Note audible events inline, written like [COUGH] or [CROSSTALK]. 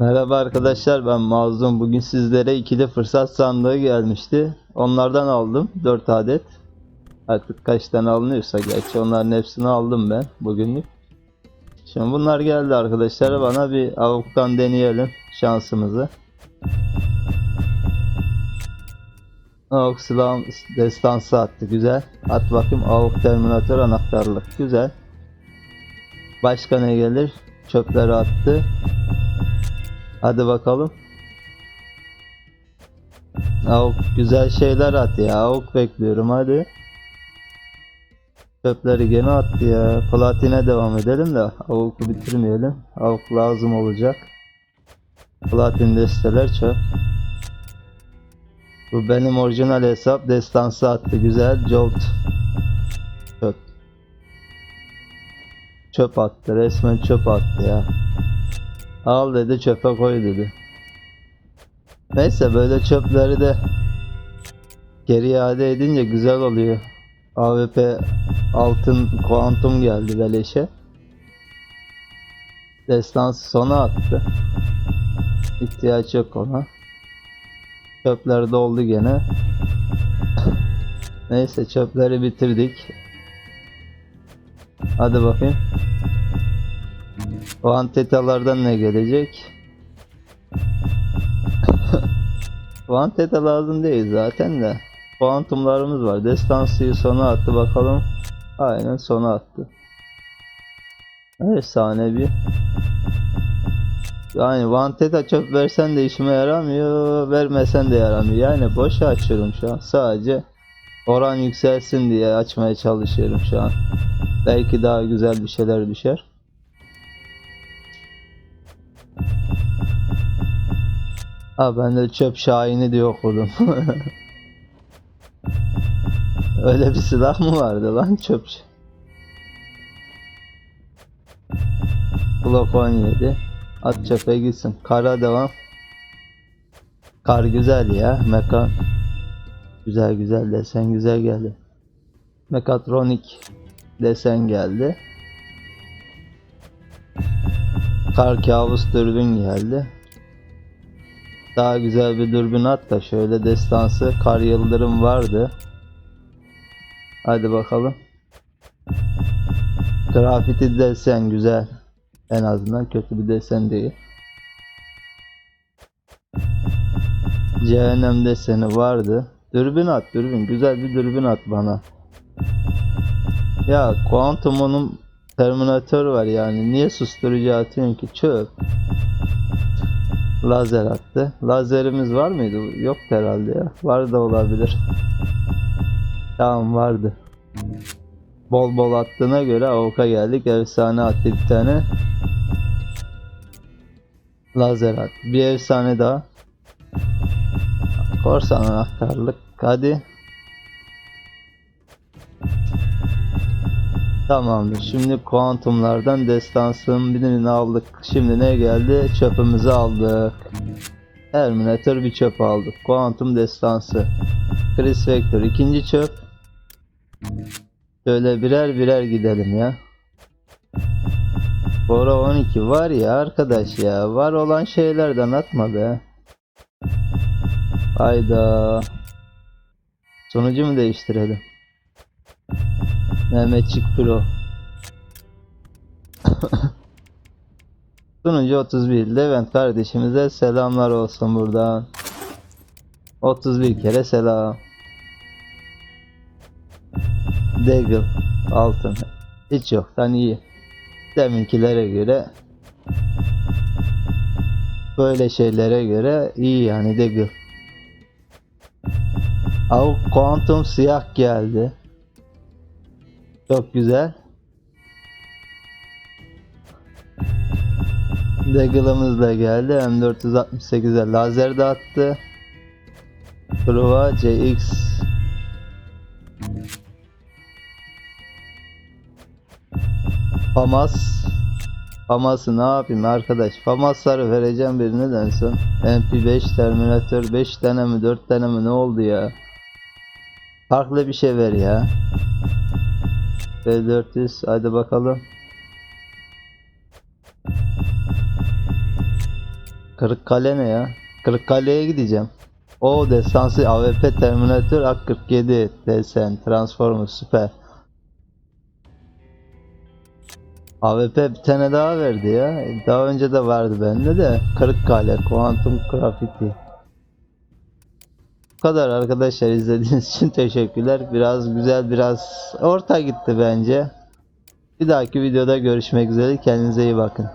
Merhaba arkadaşlar ben Mazlum. Bugün sizlere ikili fırsat sandığı gelmişti. Onlardan aldım 4 adet. Artık kaç tane alınıyorsa gerçi onların hepsini aldım ben bugünlük. Şimdi bunlar geldi arkadaşlar. Bana bir avuktan deneyelim şansımızı. Avuk silahım destansı attı güzel. At bakayım avuk terminatör anahtarlık güzel. Başka ne gelir? Çöpleri attı. Hadi bakalım. Avuk güzel şeyler at ya. Avuk bekliyorum hadi. Çöpleri gene attı ya. Platine devam edelim de avuku bitirmeyelim. Avuk lazım olacak. Platin desteler çöp. Bu benim orijinal hesap. Destansı attı güzel. Jolt. Çöp. Çöp attı. Resmen çöp attı ya. Al dedi çöpe koy dedi. Neyse böyle çöpleri de geri iade edince güzel oluyor. AWP altın kuantum geldi beleşe. Destansı sona attı. İhtiyaç yok ona. Çöpler doldu gene. Neyse çöpleri bitirdik. Hadi bakayım. O antetalardan ne gelecek? [LAUGHS] O anteta lazım değil zaten de. Kuantumlarımız var. Destansıyı sona attı bakalım. Aynen sona attı. Efsane bir. Yani Vanteta çöp versen de işime yaramıyor, vermesen de yaramıyor. Yani boşa açıyorum şu an. Sadece oran yükselsin diye açmaya çalışıyorum şu an. Belki daha güzel bir şeyler düşer. Ha ben de çöp şahini diye okudum. [LAUGHS] Öyle bir silah mı vardı lan çöp? Glock 17. At çöpe gitsin. Kara devam. Kar güzel ya. Mekan. Güzel güzel desen güzel geldi. Mekatronik desen geldi. Kar kabus dürbün geldi. Daha güzel bir dürbün at da şöyle destansı kar yıldırım vardı. Hadi bakalım. Grafiti desen güzel. En azından kötü bir desen değil. Cehennem deseni vardı. Dürbün at dürbün. Güzel bir dürbün at bana. Ya Quantum'un Terminator var yani. Niye susturucu atıyorsun ki? Çöp. Lazer attı. Lazerimiz var mıydı? Yok herhalde ya. Var da olabilir. Tamam vardı. Bol bol attığına göre avuka geldik. Efsane attı bir tane. Lazer attı. Bir efsane daha. Korsan anahtarlık. Hadi. Tamamdır. Şimdi kuantumlardan destansının birini aldık. Şimdi ne geldi? Çöpümüzü aldık. Terminator bir çöp aldık. Kuantum destansı. Chris Vector ikinci çöp. Şöyle birer birer gidelim ya. Bora 12 var ya arkadaş ya. Var olan şeylerden atma be. Hayda. Sonucu mu değiştirelim? Mehmetçik Pro. [LAUGHS] Sunucu 31 Levent kardeşimize selamlar olsun buradan. 31 kere selam. Deagle altın. Hiç yoktan iyi. Deminkilere göre böyle şeylere göre iyi yani Deagle. Av Quantum siyah geldi. Çok güzel. Deagle'ımız da geldi. M468'e lazer de attı. Prova CX Famas Famas'ı ne yapayım arkadaş? Famasları vereceğim birine de en son. MP5 Terminator 5 tane mi 4 tane mi ne oldu ya? Farklı bir şey ver ya. B400 hadi bakalım. Kırıkkale ne ya? Kırıkkale'ye gideceğim. O destansı AWP Terminator AK-47 desen Transformer süper. AWP bir tane daha verdi ya. Daha önce de vardı bende de. Kırıkkale, Quantum Graffiti. Bu kadar arkadaşlar izlediğiniz için teşekkürler. Biraz güzel biraz orta gitti bence. Bir dahaki videoda görüşmek üzere. Kendinize iyi bakın.